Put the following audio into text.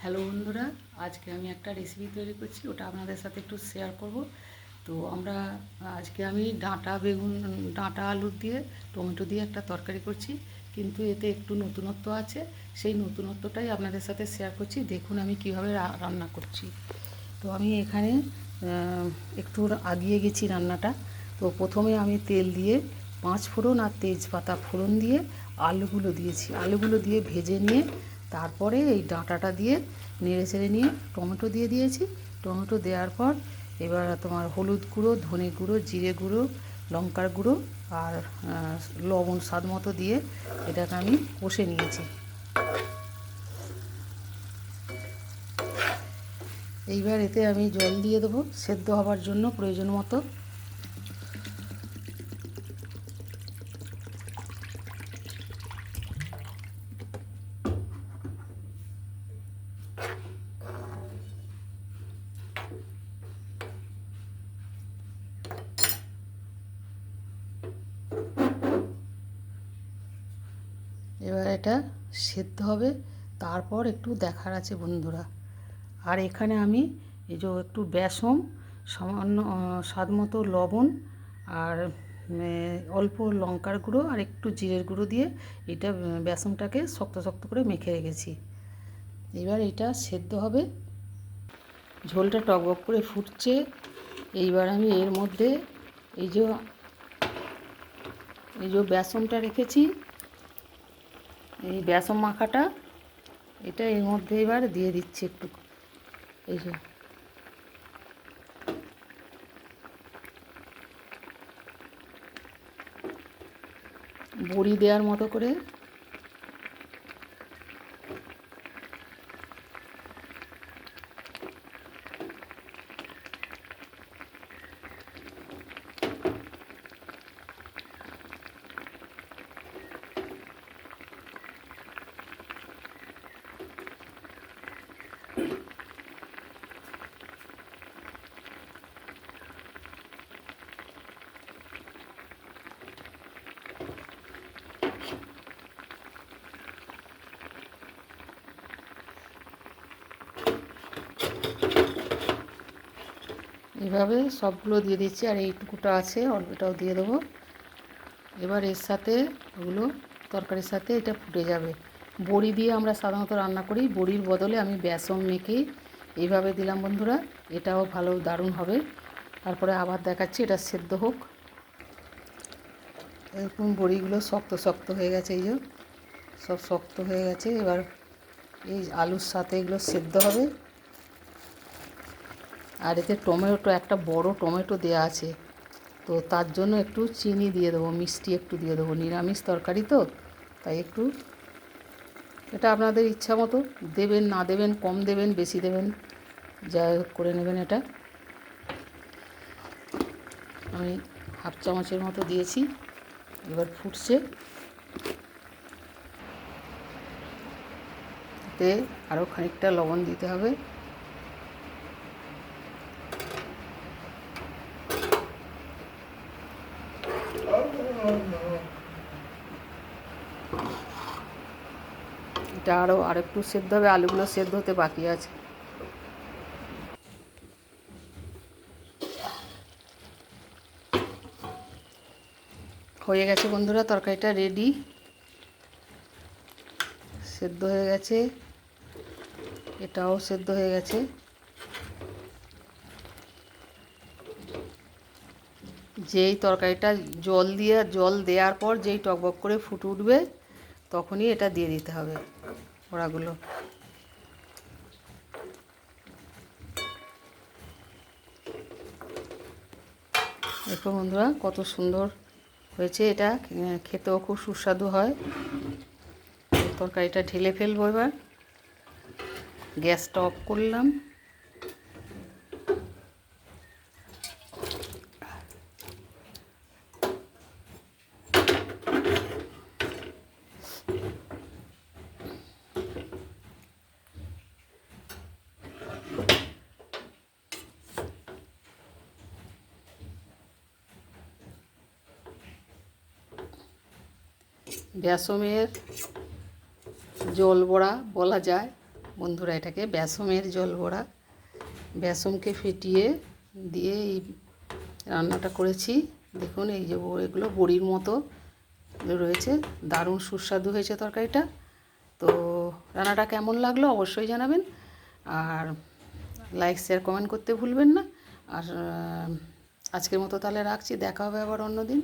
Hello বন্ধুরা, আজকে আমি একটা রেসিপি তৈরি করছি, ওটা আপনাদের সাথে একটু শেয়ার করব। তো আমরা, আজকে আমি ডাঁটা, বেগুন, ডাঁটা, আলু দিয়ে টমেটো দিয়ে একটা তরকারি করছি, কিন্তু এতে একটু নতুনত্ব আছে, সেই নতুনত্বটাই আপনাদের সাথে শেয়ার করছি, দেখুন আমি কীভাবে রান্না করছি। তো আমি এখানে একটু আগিয়ে গেছি রান্নাটা। তো প্রথমে আমি তেল দিয়ে পাঁচ ফোড়ন আর তেজপাতা ফোড়ন দিয়ে আলুগুলো দিয়েছি। আলুগুলো দিয়ে ভেজে নিয়ে তারপরে এই ডাঁটাটা দিয়ে নেড়ে চেড়ে নিয়ে টমেটো দিয়ে দিয়েছি। টমেটো দেওয়ার পর এবার তোমার হলুদ গুঁড়ো, ধনে গুঁড়ো, জিরে গুঁড়ো, লঙ্কার গুঁড়ো আর লবণ স্বাদ মতো দিয়ে এটাকে আমি কষে নিয়েছি। এইবার এতে আমি জল দিয়ে দেবো। সেদ্ধ হবার জন্য প্রয়োজন মতো এবার এটা সেদ্ধ হবে। তারপর একটু দেখার আছে বন্ধুরা। আর এখানে আমি এই যে একটু বেসম সামান্য স্বাদ মতো লবণ আর অল্প লঙ্কার গুঁড়ো আর একটু জিরের গুঁড়ো দিয়ে এটা বেসনটাকে শক্ত শক্ত করে মেখে রেখেছি। এবার এটা সেদ্ধ হবে। ঝোলটা টকবক করে ফুটছে। এইবার আমি এর মধ্যে এই যে এই যে বেসনটা রেখেছি এই বেসন মাখাটা, এটা এর মধ্যে এবার দিয়ে দিচ্ছি একটু। এই যে। বড়ি দেওয়ার মতো করে এভাবে সবগুলো দিয়ে দিচ্ছি, আর এইটুকুটা আছে, অল্পটাও দিয়ে দেবো। এবার এর সাথে ওগুলো তরকারির সাথে এটা ফুটে যাবে। বড়ি দিয়ে আমরা সাধারণত রান্না করি, বড়ির বদলে আমি বেসন মেখে এইভাবে দিলাম বন্ধুরা, এটাও ভালো, দারুণ হবে। তারপরে আবার দেখাচ্ছি, এটা সেদ্ধ হোক। এরকম বড়িগুলো শক্ত শক্ত হয়ে গেছে, এই যে সব শক্ত হয়ে গেছে। এবার এই আলুর সাথে এগুলো সেদ্ধ হবে। আর এতে টমেটো, একটা বড় টমেটো দেওয়া আছে। তো তার জন্য একটু চিনি দিয়ে দেবো, মিষ্টি একটু দিয়ে দেবো। নিরামিষ তরকারি তো, তাই একটু এটা আপনাদের ইচ্ছা মতো দেবেন, না দেবেন, কম দেবেন, বেশি দেবেন যা করে নেবেন এটা। আমি হাফ চামচের মতো দিয়েছি, এবার ফুটছে। এতে আরও খানিকটা লবণ দিতে হবে। এটা আরও আরেকটু সেদ্ধ হবে, আলুগুলো সেদ্ধ হতে বাকি আছে। হয়ে গেছে বন্ধুরা, তরকারিটা রেডি সেদ্ধ হয়ে গেছে। এটাও সেদ্ধ হয়ে গেছে। যেই তরকারিটা জল দিয়ে, জল দেওয়ার পর যেই টকবক করে ফুটে উঠবে, তখনই এটা দিয়ে দিতে হবে। ওড়াগুলো দেখো বন্ধুরা, কত সুন্দর হয়েছে এটা। খেতেও খুব সুস্বাদু হয়। তরকারিটা ঢেলে ফেলব এবার। গ্যাসটা অফ করলাম। বেসমের জল বড়া বলা যায়। বন্ধুরা, এটাকে ব্যাসমের জল বড়া। বেসমকে ফেটিয়ে দিয়ে এই রান্নাটা করেছি। দেখুন, এই যে এগুলো বড়ির মতো রয়েছে। দারুণ সুস্বাদু হয়েছে তরকারিটা। তো রান্নাটা কেমন লাগল অবশ্যই জানাবেন। আর লাইক, শেয়ার, কমেন্ট করতে ভুলবেন না। আর আজকের মতো তাহলে রাখছি। দেখা হবে আবার অন্য দিন।